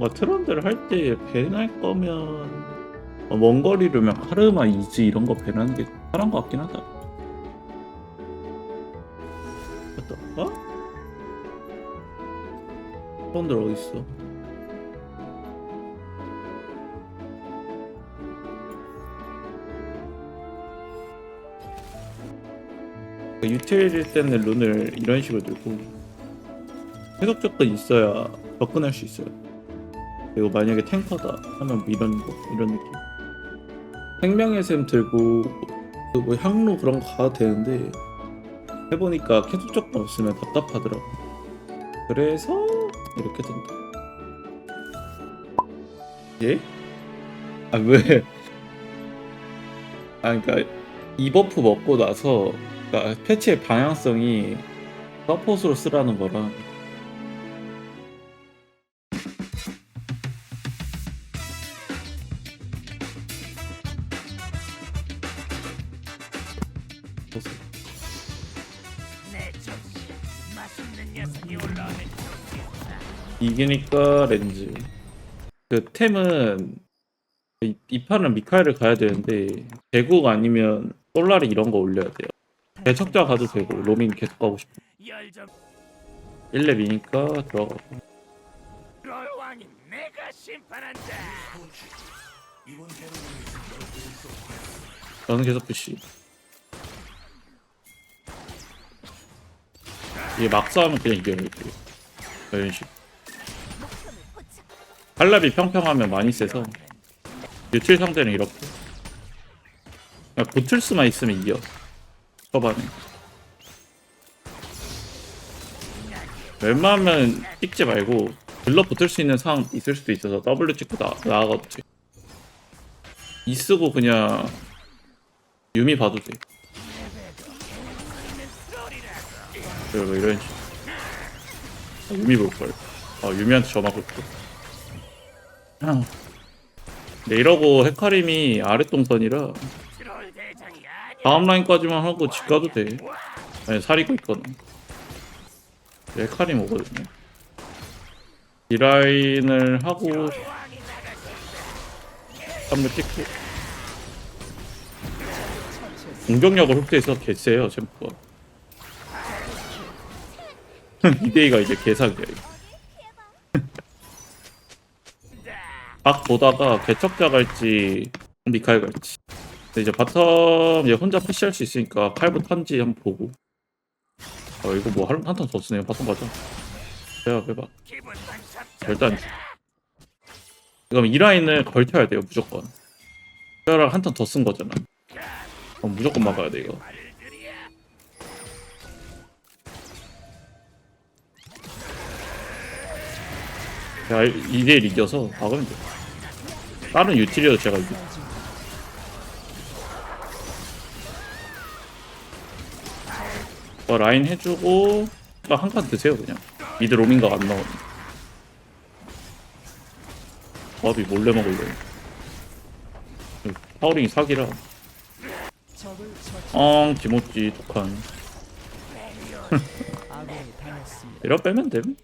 뭔가 트런드를 할때 밴할 거면 어, 먼 거리로면 카르마 이즈 이런 거 밴하는 게 편한 것 같긴 하다. 맞다. 어? 트런드 어디 있어? 유틸일 때는 룬을 이런 식으로 들고 해석 조건 있어야 접근할 수 있어요. 그리고 만약에 탱커다 하면 뭐 이런 거 이런 느낌. 생명의 샘 들고 그뭐 향로 그런 거 가도 되는데 해보니까 조건 없으면 답답하더라고. 그래서 이렇게 된다. 예? 아 왜? 아 그러니까 이 버프 먹고 나서 그러니까 패치의 방향성이 서폿으로 쓰라는 거라 이기니까 렌즈. 그 템은 이, 이 판은 미카엘을 가야 되는데 대국 아니면 솔라리 이런 거 올려야 돼요. 개척자 가도 되고 로밍 계속 가고 싶어. 열정 1렙이니까 들어가고. 롤왕이 내가 심판한다 저는 계속 푸시. 이게 막 싸우면 그냥 이겨요 이런 식 팔랍이 평평하면 많이 세서 유틸 상대는 이렇게 그냥 붙을 수만 있으면 이겨 초반에 웬만하면 찍지 말고 들러 붙을 수 있는 상황 있을 수도 있어서 W 찍고 나, 나아가도 돼. 이 쓰고 그냥 유미 봐도 돼. 그리고 뭐 이런 식. 아, 유미 볼걸. 아, 유미한테 전화 볼 걸. 아. 네, 이러고 헤카림이 아랫동선이라 다음 라인까지만 하고 집 가도 돼. 아니, 사리고 있거든. 헤카림 오거든요. 이 라인을 하고 롤왕이 나가 한번 찍고 공격력을 흡수해서 개쎄요 챔프가 2대2가 이제 개사기야 박 보다가 개척자 갈지 미카엘 갈지. 근데 이제 바텀 얘 혼자 푸시할 수 있으니까 칼부 탄지 한번 보고. 어 이거 뭐 한턴 더 쓰네요 바텀 가자 빼봐 빼봐. 절대. 그럼 이 라인을 걸쳐야 돼요 무조건. 뼈랑 한턴 더 쓴 거잖아. 그럼 무조건 막아야 돼 이거 야 2대1 이겨서 막으면 돼. 다른 유틸이어도 제가 이겨. 어, 라인 해주고 한칸 드세요 그냥. 미드 로밍각 안 나오네. 밥이 몰래 먹으려고 파워링이 사기라. 엉 김오찌 독한. 이러 빼면 됨?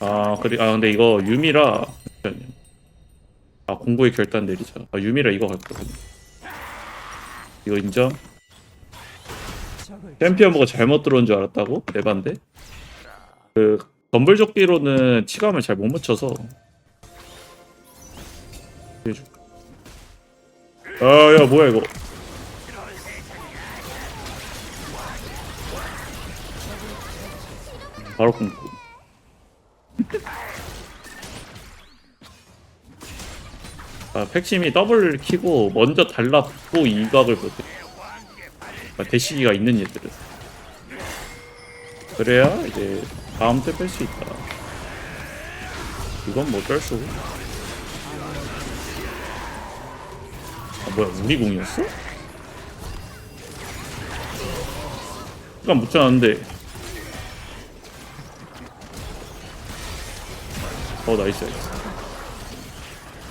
아 그래. 아 근데 이거 유미라. 아 공부의 결단 내리자. 아 유미라 이거 갈 거거든 이거 인정? 챔피언보가 잘못 들어온 줄 알았다고? 내반데 그 덤블조끼로는 치감을 잘 못 맞춰서. 아야 뭐야 이거? 바로 공부 아, 팩심이 더블 키고 먼저 달라붙고 이각을 보대. 아, 대시기가 있는 얘들은. 그래야 이제 다음 때 뺄 수 있다. 이건 뭐 어쩔 수. 아 뭐야 우리 공이었어? 시간 묻혀놨는데. 어 나이스. 나이스.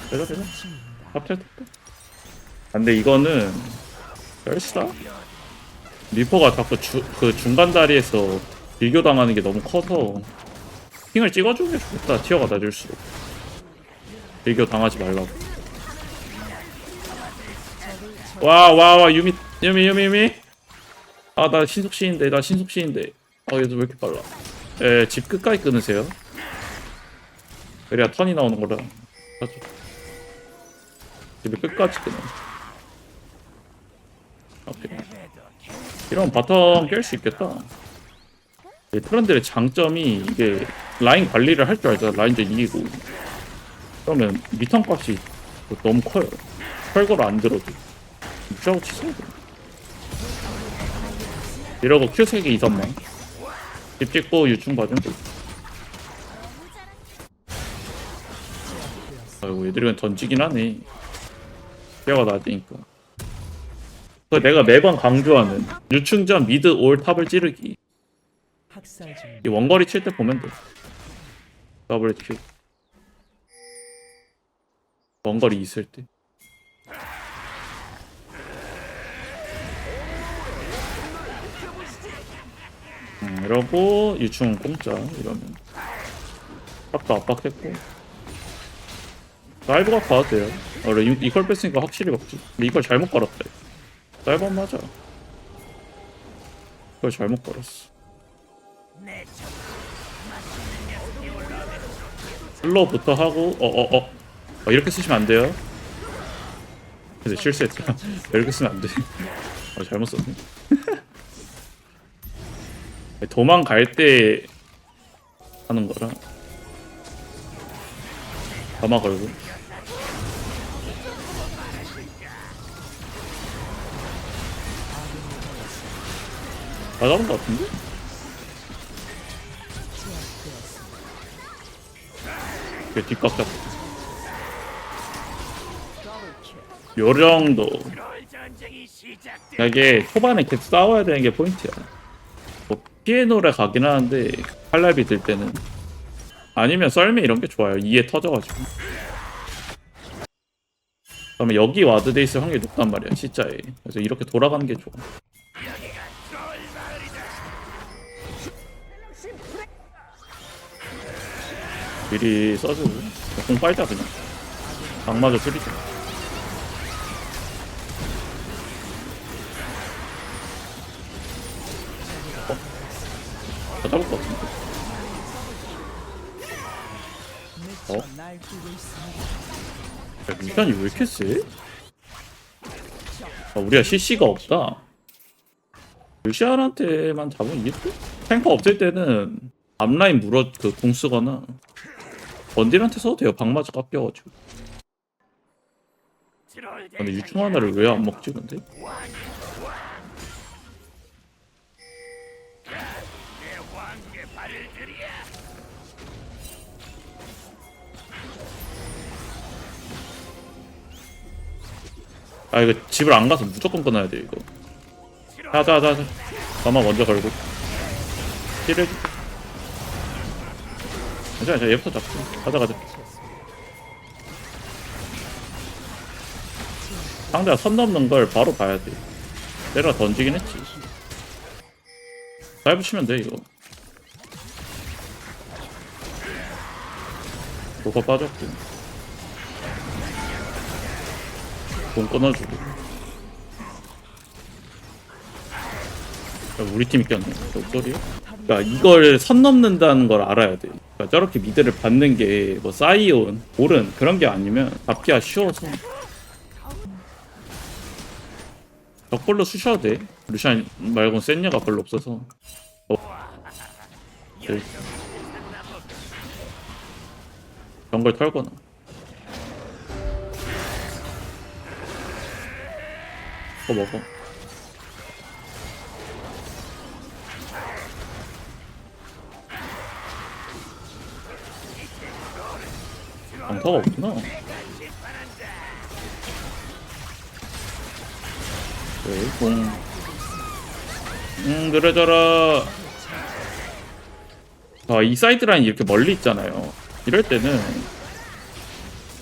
빼자 빼자 합체? 탑 근데 이거는 열시다? 리퍼가 자꾸 주, 그 중간 다리에서 밀교당하는 게 너무 커서 핑을 찍어주는 게 좋겠다. 티어가 낮을수록 비교 당하지 말라고. 와 와 와 유미 유미 유미 유미. 아 나 신속시인데 나 신속시인데. 어 얘도 왜 이렇게 빨라? 에집 끝까지 끊으세요 그래야 턴이 나오는 거라 맞죠. 집을 끝까지 오케이. 이러면 바텀 깰 수 있겠다. 이 트런들의 장점이 이게 라인 관리를 할 줄 알잖아 라인전 이기고. 그러면 미턴 값이 너무 커요. 철거를 안 들어도. 무시하고 치세요. 이러고 q 3개 2, 3만. 집 찍고 유충 봐주면 아이고 얘들이 그냥 던지긴 하네. 뼈가 낮으니까. 그 내가 매번 강조하는 유충전 미드 올 탑을 찌르기. 이 원거리 칠 때 보면 돼. 더블 킬. 원거리 있을 때. 음, 이러고 유충 공짜 이러면. 탑도 압박했고 다이브가 가도 돼요 어, 이- 이걸 뺐으니까 확실히 먹지 근데 이걸 잘못 걸었다 다이브 안 맞아 이걸 잘못 걸었어. 슬로부터 하고 어어어 어, 어, 이렇게 쓰시면 안 돼요. 근데 실수했다. 이렇게 쓰면 안 돼. 어, 잘못 썼네. 도망갈 때 하는 거라. 가마 걸고. 맞아본 것 같은데? 이게 뒷각 잡고. 요 정도. 트롤 전쟁이 시작돼. 이게 초반에 계속 싸워야 되는 게 포인트야. 뭐 피에노래 가긴 하는데 칼날비 들 때는 아니면 썰매 이런 게 좋아요. 이에 터져가지고. 그러면 여기 와드 돼 있을 확률이 높단 말이야, 진짜에. 그래서 이렇게 돌아가는 게 좋아. 미리 써주고 공 빨자 그냥. 악마저 줄이자. 어? 다 잡을 것 같은데. 어? 야, 미션이 왜 이렇게 세? 아, 우리가 CC가 없다. 루시안한테만 잡으면 이겼대? 탱커 없을 때는 앞라인 물어 그공 쓰거나 원딜한테 써도 돼요. 방마저 깎여가지고. 근데 유충 하나를 왜 안 먹지 근데? 아 이거 집을 안 가서 무조건 끊어야 돼 이거. 하자 하자 하자. 가마 먼저 걸고. 힐을. 괜찮아, 자 얘부터 잡고. 가자 가자. 상대가 선 넘는 걸 바로 봐야 돼. 때려 던지긴 했지. 다이브 치면 돼 이거. 도커 빠졌고. 공 끊어주고. 야, 우리 팀이 꼈네. 그러니까 이걸 선 넘는다는 걸 알아야 돼. 그러니까 저렇게 미드를 받는 게 뭐 사이온, 볼은 그런 게 아니면 잡기가 쉬워서. 적볼로 쑤셔도 돼. 루시안 말고 센 녀가 별로 없어서. 어. 네. 정글 털거나. 어 먹어. 강타가 없구나. 네, 공. 음, 느려져라. 아, 이 사이드 라인 이렇게 멀리 있잖아요. 이럴 때는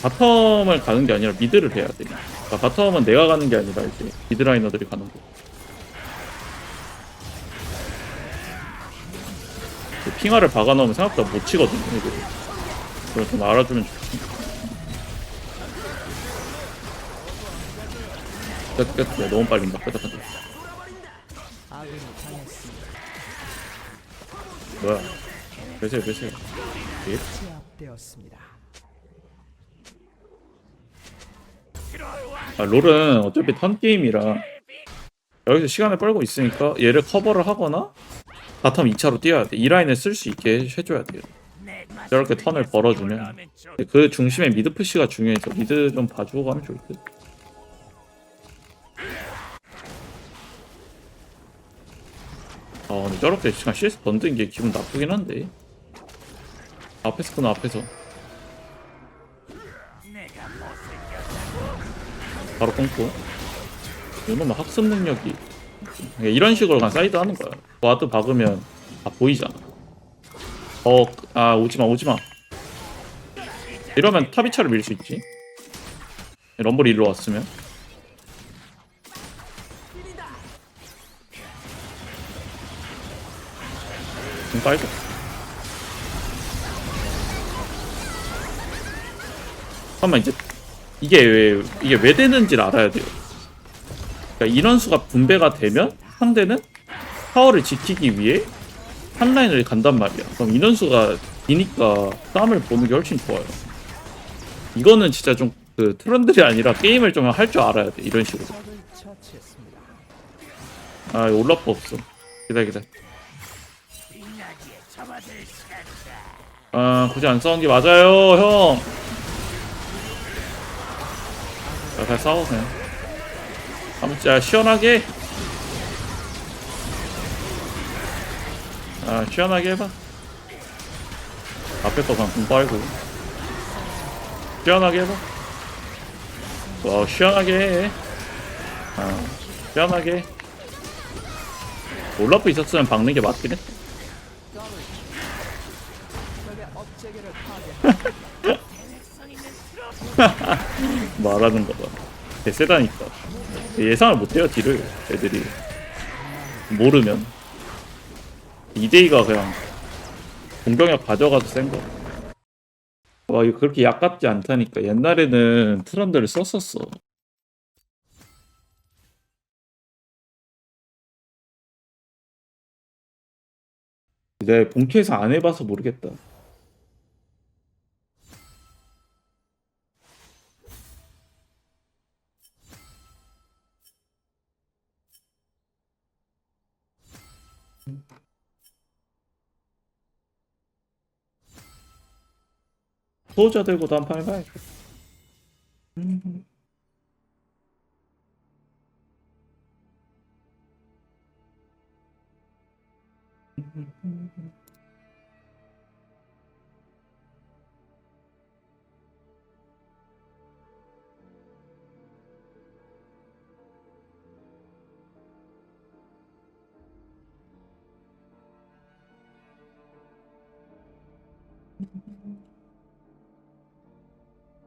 바텀을 가는 게 아니라 미드를 해야 돼. 그러니까 바텀은 내가 가는 게 아니라 이제 미드 라이너들이 가는 거. 핑화를 박아놓으면 생각보다 못 치거든요. 이거. 그걸 좀 알아주면 좋지. 끝, 끝. 야, 너무 빨린다. 끝, 끝, 끝. 뭐야. 몇이에요, 몇이에요. 예? 제압되었습니다. 아, 롤은 어차피 턴 게임이라 여기서 시간을 벌고 있으니까 얘를 커버를 하거나 바텀 2차로 뛰어야 돼. 이 라인을 쓸 수 있게 해줘야 돼요. 내 저렇게 턴을 벌어주면 그 중심에 미드 푸시가 중요해서 미드 좀 봐주고 가면 좋을 듯. 아 근데 저렇게 시간 CS 던진 게 기분 나쁘긴 한데. 앞에서 끊어 앞에서. 바로 끊고. 이러면 학습 능력이 이런 식으로 그냥 사이드 하는 거야. 와드 박으면 다 보이잖아. 어아 오지마 오지마. 이러면 탑이차를 밀 수 있지. 럼블이 일로 왔으면 좀 빨리 잠깐만 이제 이게 왜 이게 왜 되는지를 알아야 돼요. 그러니까 인원수가 분배가 되면 상대는 타워를 지키기 위해 한 라인을 간단 말이야. 그럼 인원수가 기니까 싸움을 보는 게 훨씬 좋아요. 이거는 진짜 좀 그 트렌들이 아니라 게임을 좀 할 줄 알아야 돼. 이런 식으로. 아 올라프 없어. 기다 기다. 아 굳이 안 싸운 게 맞아요, 형. 자, 잘 싸워 그냥. 한번 자 시원하게. 아 시원하게 해봐. 앞에 거 그냥 공 빨고. 시원하게 해봐. 와 시원하게 해. 아 시원하게. 해. 올라프 있었으면 박는 게 맞긴 했어. 적의 업체계를 파괴. 말하는 거다. 개세다니까. 예상을 못해요, 딜을. 애들이. 모르면. 2대2가 그냥 공격력 가져가도 센 거. 와, 이거 그렇게 약 같지 않다니까. 옛날에는 트런드를 썼었어. 내 본캐에서 안 해봐서 모르겠다. 소자 들고도 한판 해봐야죠.